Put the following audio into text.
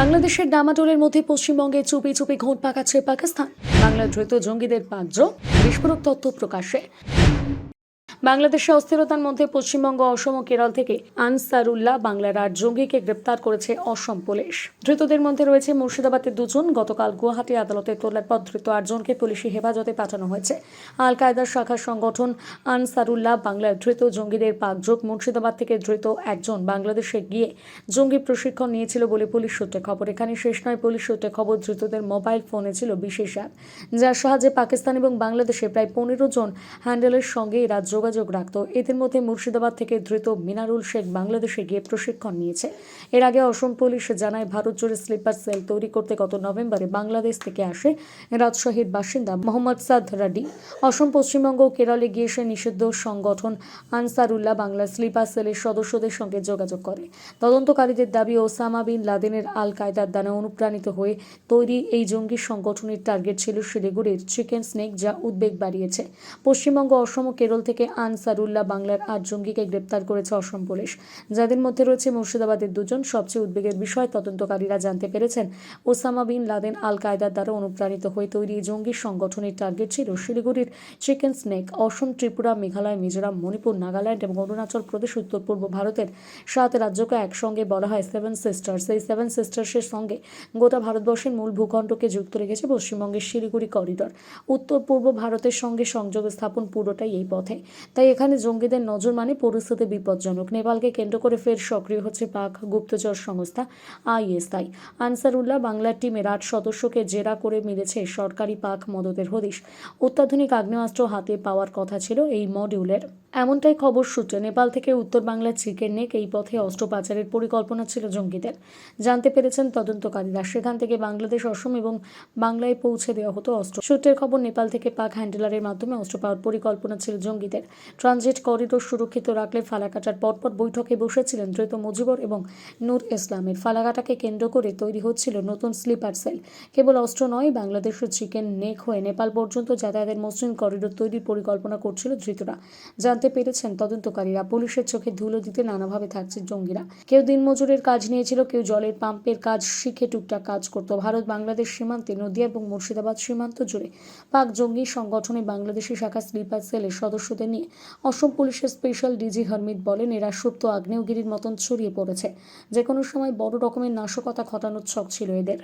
বাংলাদেশের ডামাটোলের মধ্যে পশ্চিমবঙ্গে চুপি চুপি ঘোট পাকাচ্ছে পাকিস্তান বাংলার ধৃত জঙ্গিদের পাঁচ বিস্ফোরক তথ্য প্রকাশ্যে বাংলাদেশে অস্থিরতার মধ্যে পশ্চিমবঙ্গ, অসম ও কেরল থেকে আনসারুল্লাহ বাংলার আট জঙ্গিকে গ্রেপ্তার করেছে অসম পুলিশ। ধৃতদের মধ্যে রয়েছে মুর্শিদাবাদের দুজন, গতকাল গুয়াহাটি আদালতে তোলার পর ধৃত আটজনকে পুলিশি হেফাজতে পাঠানো হয়েছে। আল কায়দার শাখা সংগঠন আনসারুল্লাহ বাংলার ধৃত জঙ্গিদের পাকযোগ, মুর্শিদাবাদ থেকে ধৃত একজন বাংলাদেশে গিয়ে জঙ্গি প্রশিক্ষণ নিয়েছিল বলে পুলিশ সূত্রে খবর। এখানে শেষ নয়, পুলিশ সূত্রে খবর, ধৃতদের মোবাইল ফোনে ছিল বিশেষ অ্যাপ যার সাহায্যে পাকিস্তান এবং বাংলাদেশে প্রায় পনেরো জন হ্যান্ডেলের সঙ্গে এরা যোগাযোগ রাখত। এদের মধ্যে মুর্শিদাবাদ থেকে ধৃত মিনারুল শেখ বাংলাদেশে গিয়ে প্রশিক্ষণ নিয়েছে। এর আগে অসম পুলিশ জানায়, ভারত জুড়ে স্লিপার সেল তৈরি করতে গত নভেম্বরে বাংলাদেশ থেকে আসে রাজশাহীর বাসিন্দা মোহাম্মদ সাদ রাডি। অসম পশ্চিমবঙ্গ কেরলে গিয়ে সে নিষিদ্ধ সংগঠন আনসারুল্লাহ বাংলা স্লিপার সেলের সদস্যদের সঙ্গে যোগাযোগ করে। তদন্তকারীদের দাবি, ওসামা বিন লাদেনের আল কায়দার দ্বারা অনুপ্রাণিত হয়ে তৈরি এই জঙ্গি সংগঠনের টার্গেট ছিল শিলিগুড়ির চিকেন স্নেক, যা উদ্বেগ বাড়িয়েছে। পশ্চিমবঙ্গ, অসম ও কেরল থেকে আনসারুল্লাহ বাংলার আট জঙ্গিকে গ্রেপ্তার করেছে অসম পুলিশ। যাদের মধ্যে রয়েছে মুর্শিদাবাদের দুজন। সবচেয়ে উদ্বেগের বিষয়, তদন্তকারীরা জানতে পেরেছেন, ওসামা বিন লাদেন আল কায়দার দ্বারা অনুপ্রাণিত হয়ে তৈরি জঙ্গি সংগঠনের টার্গেট ছিল শিলিগুড়ির চিকেন স্নেক, অসম, ত্রিপুরা, মেঘালয়, মিজোরাম, মণিপুর, নাগাল্যান্ড এবং অরুণাচল প্রদেশ, উত্তর পূর্ব ভারতের সাত রাজ্যকে একসঙ্গে বলা হয় সেভেন সিস্টার্স। এই সেভেন সিস্টার্সের সঙ্গে গোটা ভারতবর্ষের মূল ভূখণ্ডকে যুক্ত রেখেছে পশ্চিমবঙ্গের শিলিগুড়ি করিডর। উত্তর পূর্ব ভারতের সঙ্গে সংযোগ স্থাপন পুরোটাই এই পথে। তাই এখানে জঙ্গিদের নজর মানে পরিস্থিতি বিপজ্জনক। নেপালকে কেন্দ্র করে ফের সক্রিয় হচ্ছে পাক গুপ্তচর সংস্থা আইএসআই। আনসারুল্লাহ বাংলার টিমের আট সদস্যকে জেরা করে মিলেছে সরকারি পাক মদতের হদিশ। অত্যাধুনিক আগ্নেয়াস্ত্র হাতে পাওয়ার কথা ছিল এই মডিউলের। এমনটাই খবর সূত্রে নেপাল থেকে উত্তর বাংলার চিকেন নেক এই পথে অস্ত্র পাচারের পরিকল্পনা ছিল জঙ্গিদের। জানতে পেরেছেন তদন্তকারীরা। সেখান থেকে বাংলাদেশ, অসম এবং বাংলায় পৌঁছে দেওয়া হতো অস্ত্র। সূত্রের খবর, নেপাল থেকে পাক হ্যান্ডেলারের মাধ্যমে অস্ত্র পাওয়ার পরিকল্পনা ছিল জঙ্গিদের। ট্রানজিট করিডোর সুরক্ষিত রাখলে ফালাকাটার পরপর বৈঠকে বসেছিলেন ধৃত মুজিবর এবং নূর ইসলামের। ফালাকাটাকে কেন্দ্র করে তৈরি হচ্ছিল নতুন স্লিপার সেল। কেবল অস্ত্র নয়, বাংলাদেশের চিকেন, নেক হয়ে নেপাল পর্যন্ত যাতায়াতের মসৃণ করিডোর তৈরির পরিকল্পনা করছিল ধৃতরা। জানতে পেরেছেন তদন্তকারীরা, পুলিশের চোখে ধুলো দিতে নানাভাবে থাকছে জঙ্গিরা। কেউ দিনমজুরের কাজ নিয়েছিল, কেউ জলের পাম্পের কাজ শিখে টুকটাক কাজ করত। ভারত, বাংলাদেশ সীমান্তে, নদিয়া এবং মুর্শিদাবাদ সীমান্ত জুড়ে পাক জঙ্গি সংগঠনে বাংলাদেশি শাখা স্লিপার সেলের সদস্যদের নিয়ে অসম পুলিশের স্পেশাল ডিজি হরমিত বলেন, এরা সুপ্ত আগ্নেয়গিরির মতন ছড়িয়ে পড়েছে। যে কোনো সময় বড় রকমের নাশকতা ঘটানোর ছক ছিল এদের।